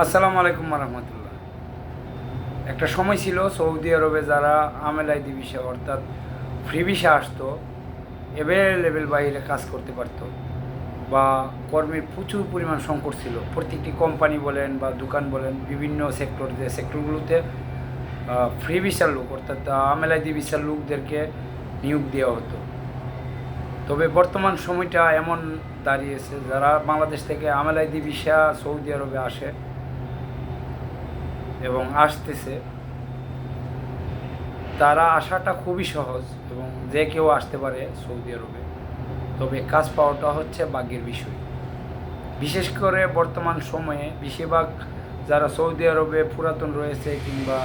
আসসালামু আলাইকুম রহমতুল্লাহ একটা সময় ছিল সৌদি আরবে যারা আমেলাইদি ভিসা অর্থাৎ ফ্রি ভিসা আসতো অ্যাভেলেবেল বাইরে কাজ করতে পারতো বা কর্মীর প্রচুর পরিমাণ সংকট ছিল। প্রত্যেকটি কোম্পানি বলেন বা দোকান বলেন, বিভিন্ন সেক্টর যে সেক্টরগুলোতে ফ্রি ভিসার লোক অর্থাৎ আমেলাইদি ভিসার লোকদেরকে নিয়োগ দেওয়া হতো। তবে বর্তমান সময়টা এমন দাঁড়িয়েছে যারা বাংলাদেশ থেকে আমেলাইদি ভিসা সৌদি আরবে আসে এবং আসতেছে, তারা আসাটা খুবই সহজ এবং যে কেউ আসতে পারে সৌদি আরবে। তবে কাজ পাওয়াটা হচ্ছে ভাগ্যের বিষয়। বিশেষ করে বর্তমান সময়ে বেশিরভাগ যারা সৌদি আরবে পুরাতন রয়েছে কিংবা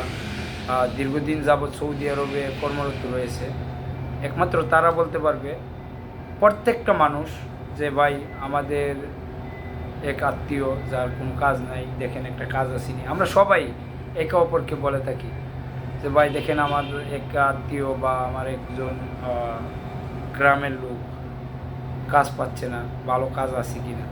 দীর্ঘদিন যাবৎ সৌদি আরবে কর্মরত রয়েছে, একমাত্র তারা বলতে পারবে, প্রত্যেকটা মানুষ যে, ভাই, আমাদের এক আত্মীয় যার কোনো কাজ নাই, দেখেন একটা কাজ আসেনি আমরা সবাই একে অপরকে বলে থাকি যে, ভাই, দেখেন আমার এক আত্মীয় বা আমার একজন গ্রামের লোক কাজ পাচ্ছে না, ভালো কাজ আছে কি না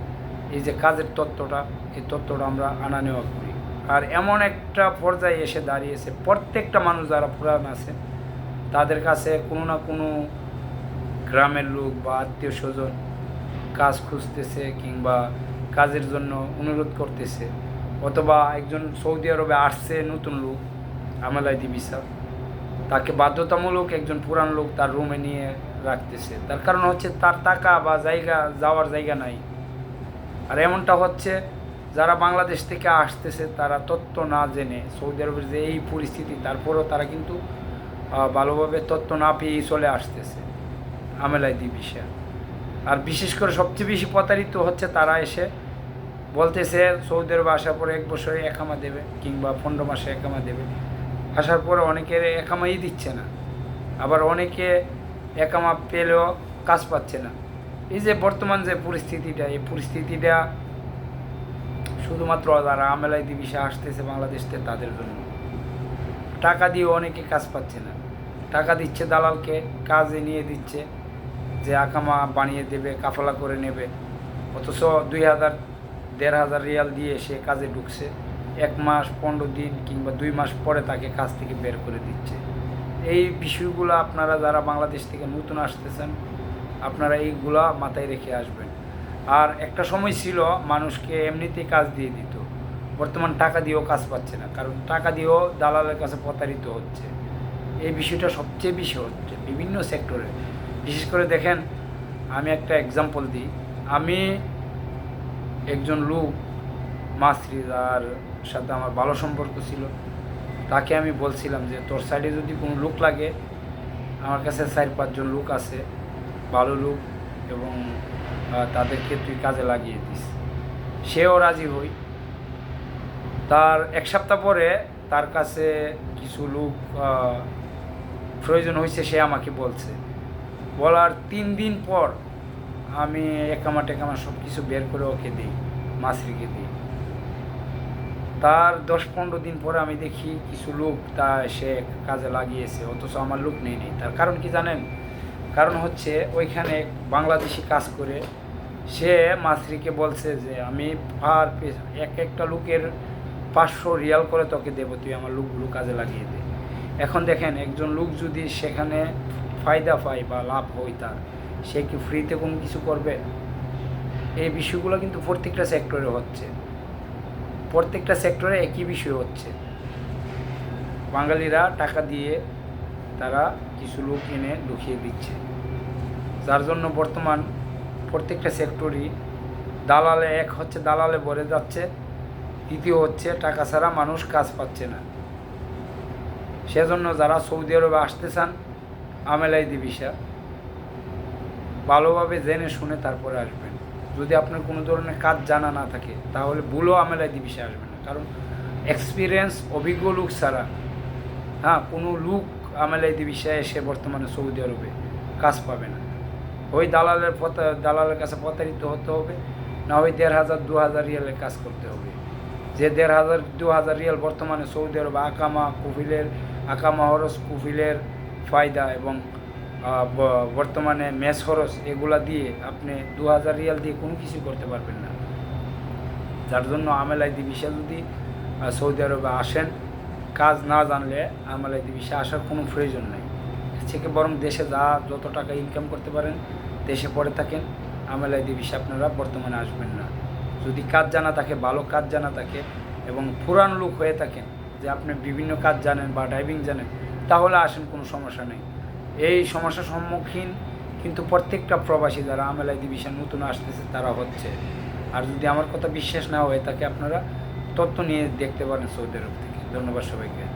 এই যে কাজের তত্ত্বটা, এই তত্ত্বটা আমরা আনা নেওয়া করি। আর এমন একটা পর্যায়ে এসে দাঁড়িয়েছে, প্রত্যেকটা মানুষ যারা পুরান আছে, তাদের কাছে কোনো না কোনো গ্রামের লোক বা আত্মীয় স্বজন কাজ খুঁজতেছে কিংবা কাজের জন্য অনুরোধ করতেছে। অথবা একজন সৌদি আরবে আসছে নতুন লোক আমালাইদি ভিসা তাকে বাধ্যতামূলক একজন পুরান লোক তার রুমে নিয়ে রাখতেছে। তার কারণ হচ্ছে তার টাকা বা জায়গা, যাওয়ার জায়গা নাই। আর এমনটা হচ্ছে, যারা বাংলাদেশ থেকে আসতেছে তারা তথ্য না জেনে, সৌদি আরবের যে এই পরিস্থিতি, তারপরেও তারা কিন্তু ভালোভাবে তথ্য না পেয়েই চলে আসতেছে আমেলাইদি বিষয় আর বিশেষ করে সবচেয়ে বেশি প্রতারিত হচ্ছে তারা এসে বলতেছে সৌদি আরবে আসার পরে এক বছরে একামা দেবে কিংবা পনেরো মাসে একামা দেবে। আসার পরে অনেকের একামাই দিচ্ছে না। আবার অনেকে একামা পেলেও কাজ পাচ্ছে না। এই যে বর্তমান যে পরিস্থিতিটা, এই পরিস্থিতিটা শুধুমাত্র যারা আমেলাই দিবিসা আসতেছে বাংলাদেশতে তাদের জন্য। টাকা দিয়ে অনেকে কাজ পাচ্ছে না। টাকা দিচ্ছে দালালকে, কাজে নিয়ে দিচ্ছে যে আকামা বানিয়ে দেবে, কাফলা করে নেবে। অথচ দুই হাজার দেড় হাজার রিয়াল দিয়ে সে কাজে ঢুকছে। এক মাস, পনেরো দিন কিংবা দুই মাস পরে তাকে কাজ থেকে বের করে দিচ্ছে। এই বিষয়গুলো আপনারা যারা বাংলাদেশ থেকে নতুন আসতেছেন, আপনারা এইগুলা মাথায় রেখে আসবেন। আর একটা সময় ছিল মানুষকে এমনিতেই কাজ দিয়ে দিত। বর্তমান টাকা দিয়েও কাজ পাচ্ছে না, কারণ টাকা দিয়েও দালালের কাছে প্রতারিত হচ্ছে। এই বিষয়টা সবচেয়ে বেশি হচ্ছে বিভিন্ন সেক্টরে। বিশেষ করে দেখেন, আমি একটা এক্সাম্পল দিই। আমি একজন লোক মাসরি যার সাথে আমার ভালো সম্পর্ক ছিল। তাকে আমি বলছিলাম যে, তোর সাইডে যদি কোনো লোক লাগে, আমার কাছে চার পাঁচজন লোক আছে, ভালো লোক এবং তাদেরকে তুই কাজে লাগিয়ে দিস। সেও রাজি হই। তার এক সপ্তাহ পরে তার কাছে কিছু লোক প্রয়োজন হয়েছে সে আমাকে বলছে। বলার তিন দিন পর আমি একামা টেকামা সব কিছু বের করে ওকে দিই, মাসরিকে দিই। তার দশ পনেরো দিন পরে আমি দেখি কিছু লোক তা সে কাজে লাগিয়েছে, অথচ আমার লোক নেই নেই। তার কারণ কি জানেন? কারণ হচ্ছে ওইখানে বাংলাদেশি কাজ করে, সে মাসরিকে বলছে যে, আমি পার এক একটা লোকের পাঁচশো রিয়াল করে তোকে দেবো, তুই আমার লোকগুলো কাজে লাগিয়ে দে। এখন দেখেন, একজন লোক যদি সেখানে ফায়দা পায় বা লাভ হয় তার সে কি ফ্রিতে কোনো কিছু করবে? এই বিষয়গুলো কিন্তু প্রত্যেকটা সেক্টরে হচ্ছে। প্রত্যেকটা সেক্টরে একই বিষয় হচ্ছে। বাঙালিরা টাকা দিয়ে তারা কিছু লোক এনে ঢুকিয়ে দিচ্ছে। যার জন্য বর্তমান প্রত্যেকটা সেক্টরই দালালে, এক হচ্ছে দালালে ভরে যাচ্ছে, দ্বিতীয় হচ্ছে টাকা ছাড়া মানুষ কাজ পাচ্ছে না। সেজন্য যারা সৌদি আরবে আসতে চান আমেলাই দিবিসা ভালোভাবে জেনে শুনে তারপরে আসবেন। যদি আপনার কোনো ধরনের কাজ জানা না থাকে, তাহলে ভুলও আমেলাই দিবিসে আসবেন না। কারণ এক্সপিরিয়েন্স অভিজ্ঞ লোক ছাড়া হ্যাঁ কোনো লোক আমেলাই দিবিসায় এসে বর্তমানে সৌদি আরবে কাজ পাবে না। ওই দালালের দালালের কাছে প্রতারিত হতে হবে, না ওই দেড় হাজার, দু হাজার রিয়ালের কাজ করতে হবে। যে দেড় হাজার, দু হাজার রিয়াল বর্তমানে সৌদি আরব আকামা কুফিলের, আকামা হরস কুফিলের ফায়দা এবং বর্তমানে মেস খরচ এগুলা দিয়ে আপনি দু হাজার রিয়াল দিয়ে কোনো কিছু করতে পারবেন না। যার জন্য আমেলাই দিবিসা যদি সৌদি আরবে আসেন, কাজ না জানলে আমেলাই দিবিসা আসার কোনো প্রয়োজন নেই। থেকে বরং দেশে যা, যত টাকা ইনকাম করতে পারেন, দেশে পড়ে থাকেন আমেলাই দিবিসা আপনারা বর্তমানে আসবেন না। যদি কাজ জানা থাকে, ভালো কাজ জানা থাকে এবং পুরান লোক হয়ে থাকেন, যে আপনি বিভিন্ন কাজ জানেন বা ড্রাইভিং জানেন, তাহলে আসেন কোনো সমস্যা নেই। এই সমস্যার সম্মুখীন কিন্তু প্রত্যেকটা প্রবাসী যারা আমেলাই ডিভিশন নতুন আসতেছে, তারা হচ্ছে। আর যদি আমার কথা বিশ্বাস না হয়, তাকে আপনারা তথ্য নিয়ে দেখতে পারেন সৌদি আরব থেকে। ধন্যবাদ সবাইকে।